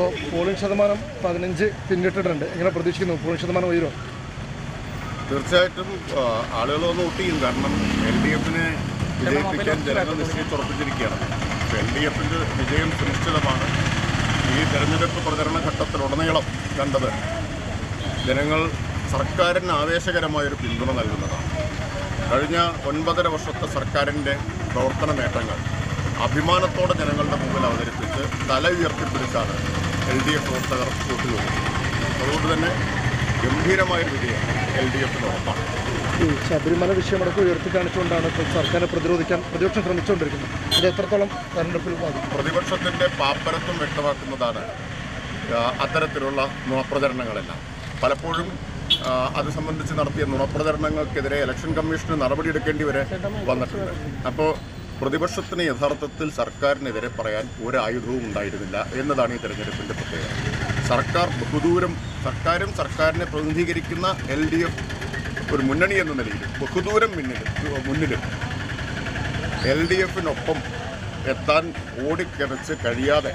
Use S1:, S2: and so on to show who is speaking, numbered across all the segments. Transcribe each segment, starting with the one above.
S1: Polling ശതമാനം പതിനഞ്ച് പിന്നിട്ടിട്ടുണ്ട്. എങ്ങനെ പ്രതീക്ഷിക്കുന്നു? പോളിംഗ് ശതമാനം ഉയരും
S2: തീർച്ചയായിട്ടും ആളുകൾ വന്ന് വോട്ട് ചെയ്യും. കാരണം എൽ ഡി എഫിനെ വിജയിപ്പിക്കാൻ ജനങ്ങൾ നിശ്ചയിച്ചുറപ്പിച്ചിരിക്കുകയാണ് എൽ ഡി എഫിന്റെ വിജയം സുനിശ്ചിതമാണ്. ഈ തെരഞ്ഞെടുപ്പ് പ്രചരണ ഘട്ടത്തിലുടനീളം കണ്ടത് ജനങ്ങൾ സർക്കാരിന് ആവേശകരമായൊരു പിന്തുണ നൽകുന്നതാണ്. കഴിഞ്ഞ ഒൻപതര വർഷത്തെ സർക്കാരിന്റെ പ്രവർത്തന നേട്ടങ്ങൾ അഭിമാനത്തോടെ ജനങ്ങളുടെ മുമ്പിൽ അവതരിപ്പിച്ച് തല ഉയർത്തിപ്പിടിച്ചാണ് എൽ ഡി എഫ് പ്രവർത്തകർ വോട്ട് അതുകൊണ്ട് തന്നെ ഗംഭീരമായൊരു വിജയം എൽ ഡി എഫിന് ഉറപ്പാണ്.
S1: ഈ ശബരിമല വിഷയമടക്കം ഉയർത്തി കാണിച്ചുകൊണ്ടാണ് ഇപ്പോൾ സർക്കാരിനെ പ്രതിരോധിക്കാൻ പ്രതിപക്ഷം ശ്രമിച്ചുകൊണ്ടിരിക്കുന്നത്. ഇത് എത്രത്തോളം തെരഞ്ഞെടുപ്പിൽ ബാധിക്കും?
S2: പ്രതിപക്ഷത്തിന്റെ പാപ്പരത്വം വ്യക്തമാക്കുന്നതാണ് അത്തരത്തിലുള്ള നുണപ്രചരണങ്ങളെല്ലാം. പലപ്പോഴും അത് സംബന്ധിച്ച് നടത്തിയ നുണപ്രചരണങ്ങൾക്കെതിരെ ഇലക്ഷൻ കമ്മീഷന് നടപടിയെടുക്കേണ്ടി വരെ വന്നിട്ടുണ്ട്. അപ്പോൾ പ്രതിപക്ഷത്തിന് യഥാർത്ഥത്തിൽ സർക്കാരിനെതിരെ പറയാൻ ഒരു ആയുധവും ഉണ്ടായിരുന്നില്ല എന്നതാണ് ഈ തെരഞ്ഞെടുപ്പിന്റെ പ്രത്യേകത. സർക്കാർ ബഹുദൂരം സർക്കാരും സർക്കാരിനെ പ്രതിനിധീകരിക്കുന്ന എൽ ഡി എഫ് ഒരു മുന്നണി എന്ന നിലയിൽ ബഹുദൂരം മുന്നിൽ മുന്നിലും എൽ ഡി എഫിനൊപ്പം എത്താൻ ഓടിക്കിറച്ച് കഴിയാതെ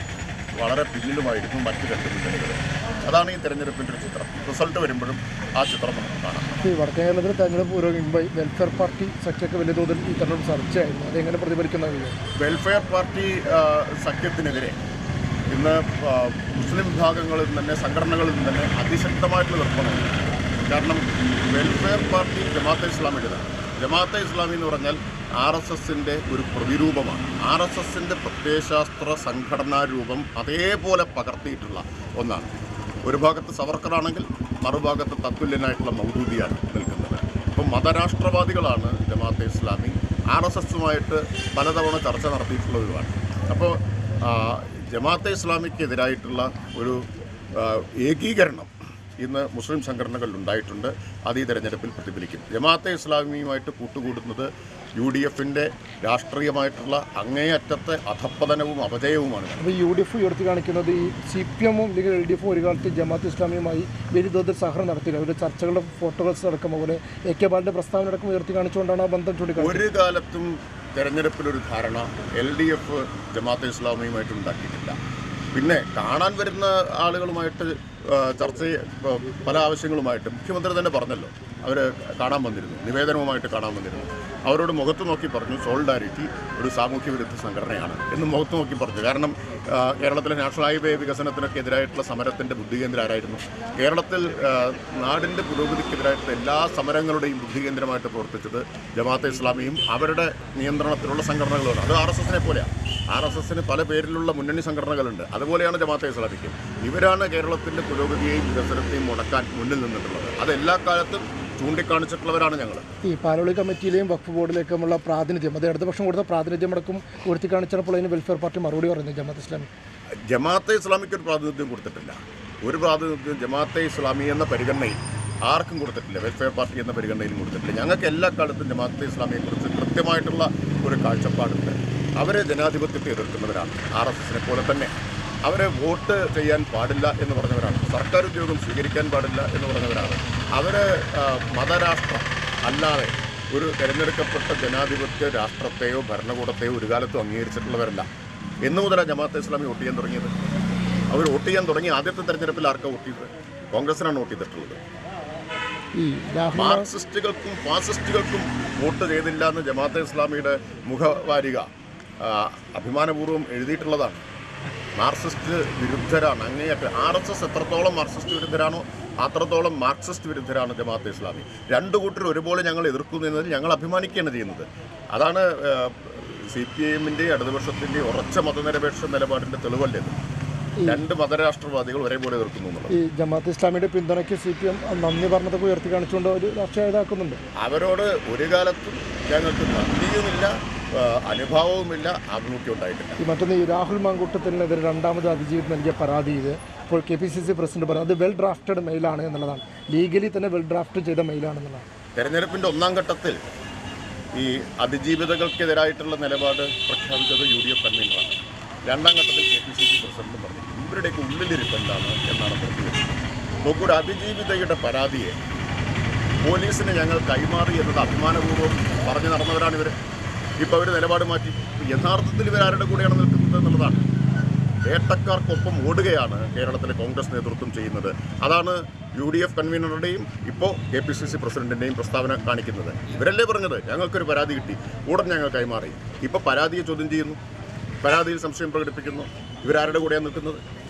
S2: വളരെ പിന്നിലുമായിരുന്നു മറ്റു രണ്ട് മുന്നണികൾ അതാണ് ഈ തെരഞ്ഞെടുപ്പിന്റെ ചിത്രം. റിസൾട്ട് വരുമ്പോഴും ആ ചിത്രം നമുക്ക് കാണാം.
S1: ഈ വടക്കേ കേരളത്തിൽ തെരഞ്ഞെടുപ്പ് പുരോഗമിക്കുമ്പോൾ വെൽഫെയർ പാർട്ടി സഖ്യമൊക്കെ വലിയ തോതിൽ ഈ തെരഞ്ഞെടുപ്പ് ചർച്ചയായിരുന്നു. അതെങ്ങനെ പ്രതിഫലിക്കുന്നത്
S2: വെൽഫെയർ പാർട്ടി സഖ്യത്തിനെതിരെ ഇന്ന് മുസ്ലിം വിഭാഗങ്ങളിൽ നിന്ന് തന്നെ സംഘടനകളിൽ നിന്ന് തന്നെ അതിശക്തമായിട്ടുള്ള എതിർപ്പുണ്ട് കാരണം വെൽഫെയർ പാർട്ടി ജമാഅത്തെ ഇസ്ലാമിന്റെതാണ് ജമാഅത്തെ ഇസ്ലാമി എന്ന് പറഞ്ഞാൽ ആർ എസ് എസിന്റെ ഒരു പ്രതിരൂപമാണ്. ആർ എസ് എസിന്റെ പ്രത്യയശാസ്ത്ര സംഘടനാ രൂപം അതേപോലെ പകർത്തിയിട്ടുള്ള ഒന്നാണ്. ഒരു ഭാഗത്ത് സവർക്കറാണെങ്കിൽ മറുഭാഗത്ത് തത്തുല്യനായിട്ടുള്ള മൗദൂദിയാണ് നിൽക്കുന്നത്. ഇപ്പം മതരാഷ്ട്രവാദികളാണ് ജമാഅത്തെ ഇസ്ലാമി. ആർ എസ് എസുമായിട്ട് പലതവണ ചർച്ച നടത്തിയിട്ടുള്ളവരുമാണ് അപ്പോൾ ജമാഅത്തെ ഇസ്ലാമിക്കെതിരായിട്ടുള്ള ഒരു ഏകീകരണം ഇന്ന് മുസ്ലിം സംഘടനകൾ ഉണ്ടായിട്ടുണ്ട്. അത് ഈ തെരഞ്ഞെടുപ്പിൽ പ്രതിഫലിക്കും. ജമാഅത്തെ ഇസ്ലാമിയുമായിട്ട് കൂട്ടുകൂടുന്നത് യു ഡി എഫിന്റെ രാഷ്ട്രീയമായിട്ടുള്ള അങ്ങേയറ്റത്തെ അധപ്പതനവും അപജയവുമാണ്.
S1: അപ്പോൾ യു ഡി എഫ് ഉയർത്തി കാണിക്കുന്നത് ഈ സി പി എമ്മും അല്ലെങ്കിൽ എൽ ഡി എഫും ഒരു കാലത്ത് ജമാഅത്ത് ഇസ്ലാമിയുമായി വലിയ തോതിൽ സഹകരണം നടത്തിയില്ല. അവരുടെ ചർച്ചകളുടെ ഫോട്ടോകൾസ് അടക്കം അതുപോലെ എ കെ ബാലിന്റെ പ്രസ്താവന അടക്കം ഉയർത്തി കാണിച്ചുകൊണ്ടാണ് ആ ബന്ധം ചൂണ്ടിക്കാണിച്ചത്
S2: ഒരു കാലത്തും തെരഞ്ഞെടുപ്പിലൊരു ധാരണ എൽ ഡി എഫ് ജമാഅത്തെ ഇസ്ലാമിയുമായിട്ട് ഉണ്ടാക്കിയിട്ടില്ല. പിന്നെ കാണാൻ വരുന്ന ആളുകളുമായിട്ട് ചർച്ച പല ആവശ്യങ്ങളുമായിട്ട് മുഖ്യമന്ത്രി തന്നെ പറഞ്ഞല്ലോ. അവർ കാണാൻ വന്നിരുന്നു. നിവേദനവുമായിട്ട് കാണാൻ വന്നിരുന്നു. അവരോട് മുഖത്ത് നോക്കി പറഞ്ഞു സോളിഡാരിറ്റി ഒരു സാമൂഹ്യ വിരുദ്ധ സംഘടനയാണ് എന്ന് മുഖത്ത് നോക്കി പറഞ്ഞു. കാരണം കേരളത്തിലെ നാഷണൽ ഹൈവേ വികസനത്തിനൊക്കെ എതിരായിട്ടുള്ള സമരത്തിന്റെ ബുദ്ധികേന്ദ്രമായിരുന്നു കേരളത്തിൽ നാടിന്റെ പുരോഗതിക്കെതിരായിട്ടുള്ള എല്ലാ സമരങ്ങളുടെയും ബുദ്ധികേന്ദ്രമായിട്ട് പ്രവർത്തിച്ചത് ജമാഅത്തെ ഇസ്ലാമിയും അവരുടെ നിയന്ത്രണത്തിലുള്ള സംഘടനകളുമാണ്. അത് ആർ എസ് എസിനെ പോലെയാണ് ആർ എസ് എസിന് പല പേരിലുള്ള മുന്നണി സംഘടനകളുണ്ട്. അതുപോലെയാണ് ജമാഅത്തെ ഇസ്ലാമിക്കും. ഇവരാണ് കേരളത്തിന്റെ പുരോഗതിയെയും വികസനത്തെയും മുടക്കാൻ മുന്നിൽ നിന്നിട്ടുള്ളത്. അത് എല്ലാ കാലത്തും ചൂണ്ടിക്കാണിച്ചിട്ടുള്ളവരാണ് ഞങ്ങൾ.
S1: ഈ പാലോളി കമ്മിറ്റിയിലെയും വഖഫ് ബോർഡിലേക്കുമുള്ള പ്രാതിനിധ്യം അത് ഇടതുപക്ഷം കൊടുത്ത പ്രാതിനിധ്യം അടക്കം ഉയർത്തി കാണിച്ചപ്പോൾ അതിന് വെൽഫെയർ പാർട്ടി മറുപടി പറഞ്ഞു ജമാഅത്ത് ഇസ്ലാമി
S2: ജമാഅത്തെ ഇസ്ലാമിക്ക് ഒരു പ്രാതിനിധ്യം കൊടുത്തിട്ടില്ല. ഒരു പ്രാതിനിധ്യം ജമാഅത്തെ ഇസ്ലാമി എന്ന പരിഗണനയിൽ ആർക്കും കൊടുത്തിട്ടില്ല. വെൽഫെയർ പാർട്ടി എന്ന പരിഗണനയിലും കൊടുത്തിട്ടില്ല. ഞങ്ങൾക്ക് എല്ലാ കാലത്തും ജമാഅത്തെ ഇസ്ലാമിയെക്കുറിച്ച് കൃത്യമായിട്ടുള്ള ഒരു കാഴ്ചപ്പാടുണ്ട്. അവരെ ജനാധിപത്യത്തെ എതിർക്കുന്നവരാണ്. ആർ എസ് എസിനെ പോലെ തന്നെ. അവരെ വോട്ട് ചെയ്യാൻ പാടില്ല എന്ന് പറഞ്ഞവരാണ്. സർക്കാർ ഉദ്യോഗം സ്വീകരിക്കാൻ പാടില്ല എന്ന് പറഞ്ഞവരാണ്. അവർ മതരാഷ്ട്രം അല്ലാതെ ഒരു തിരഞ്ഞെടുക്കപ്പെട്ട ജനാധിപത്യ രാഷ്ട്രത്തെയോ ഭരണകൂടത്തെയോ ഒരു കാലത്തും അംഗീകരിച്ചിട്ടുള്ളവരല്ല. എന്ന് മുതലാണ് ജമാഅത്തെ ഇസ്ലാമി വോട്ട് ചെയ്യാൻ തുടങ്ങിയത്? അവർ വോട്ട് ചെയ്യാൻ തുടങ്ങി ആദ്യത്തെ തെരഞ്ഞെടുപ്പിൽ ആർക്കാ വോട്ട് ചെയ്തത്? കോൺഗ്രസിനാണ് വോട്ട് ചെയ്തിട്ടുള്ളത്. മാർക്സിസ്റ്റുകൾക്കും ഫാസിസ്റ്റുകൾക്കും വോട്ട് ചെയ്തില്ല എന്ന് ജമാഅത്തെ ഇസ്ലാമിയുടെ മുഖവാരിക അഭിമാനപൂർവം എഴുതിയിട്ടുള്ളതാണ്. മാർക്സിസ്റ്റ് വിരുദ്ധരാണ് അങ്ങേയറ്റം. ആർ എസ് എസ് എത്രത്തോളം മാർക്സിസ്റ്റ് വിരുദ്ധരാണോ അത്രത്തോളം മാർക്സിസ്റ്റ് വിരുദ്ധരാണ് ജമാഅത്തെ ഇസ്ലാമി. രണ്ടു കൂട്ടർ ഒരുപോലെ ഞങ്ങൾ എതിർക്കുന്നു എന്നതിൽ ഞങ്ങൾ അഭിമാനിക്കുകയാണ് ചെയ്യുന്നത്. അതാണ് സി പി ഐഎമ്മിന്റെ ഇടതുപക്ഷത്തിന്റെ ഉറച്ച മതനിരപേക്ഷ നിലപാടിന്റെ തെളിവല്ലേ രണ്ട് മതരാഷ്ട്രവാദികൾ ഒരേപോലെ എതിർക്കുന്നു
S1: ഈ ജമാഅത്ത് ഇസ്ലാമിയുടെ പിന്തുണയ്ക്ക് സി പി എം നന്ദി പറഞ്ഞതൊക്കെ ഉയർത്തി കാണിച്ചുകൊണ്ട് ഒരു രാഷ്ട്രീയ ഇതാക്കുന്നുണ്ട്.
S2: അവരോട് ഒരു കാലത്തും ഞങ്ങൾക്ക് നന്ദിയുമില്ല അനുഭാവവുമില്ല ആഭിമുഖ്യം ഉണ്ടായിട്ടില്ല.
S1: മറ്റൊന്ന് ഈ രാഹുൽ മാങ്കൂട്ടത്തിനെതിരെ രണ്ടാമത് അതിജീവിതം നൽകിയ പരാതി ഇത്. ഇപ്പോൾ K P C C president പറഞ്ഞു അത് വെൽ ഡ്രാഫ്റ്റഡ് മെയിലാണ് എന്നുള്ളതാണ്. ലീഗലി തന്നെ വെൽ ഡ്രാഫ്റ്റ് ചെയ്ത മെയിലാണെന്നുള്ളതാണ്.
S2: തെരഞ്ഞെടുപ്പിന്റെ ഒന്നാം ഘട്ടത്തിൽ ഈ അതിജീവിതകൾക്കെതിരായിട്ടുള്ള നിലപാട് പ്രഖ്യാപിച്ചത് യു ഡി എഫ് കൺവീനറാണ് രണ്ടാം ഘട്ടത്തിൽ K P C C president പറഞ്ഞു ഇവരുടെയൊക്കെ ഉള്ളിലിരിപ്പ് എന്താണ്? എന്നാണ് പ്രതികരിച്ചത്. നോക്കൂടെ അതിജീവിതയുടെ പരാതിയെ പോലീസിന് ഞങ്ങൾ കൈമാറി എന്നത് അഭിമാനപൂർവം പറഞ്ഞു നടന്നവരാണ് ഇവർ ഇപ്പോൾ അവർ നിലപാട് മാറ്റി. യഥാർത്ഥത്തിൽ ഇവരാരുടെ കൂടെയാണ് നിൽക്കുന്നത് എന്നുള്ളതാണ്. വേട്ടക്കാർക്കൊപ്പം ഓടുകയാണ് കേരളത്തിലെ കോൺഗ്രസ് നേതൃത്വം ചെയ്യുന്നത്. അതാണ് യു ഡി എഫ് കൺവീനറുടെയും ഇപ്പോൾ കെ പി സി സി പ്രസിഡന്റിന്റെയും പ്രസ്താവന കാണിക്കുന്നത്. ഇവരല്ലേ പറഞ്ഞത്? ഞങ്ങൾക്കൊരു പരാതി കിട്ടി. ഉടൻ ഞങ്ങൾ കൈമാറി. ഇപ്പോൾ പരാതിയെ ചോദ്യം ചെയ്യുന്നു. പരാതിയിൽ സംശയം പ്രകടിപ്പിക്കുന്നു. ഇവരാരുടെ കൂടെയാണ് നിൽക്കുന്നത്?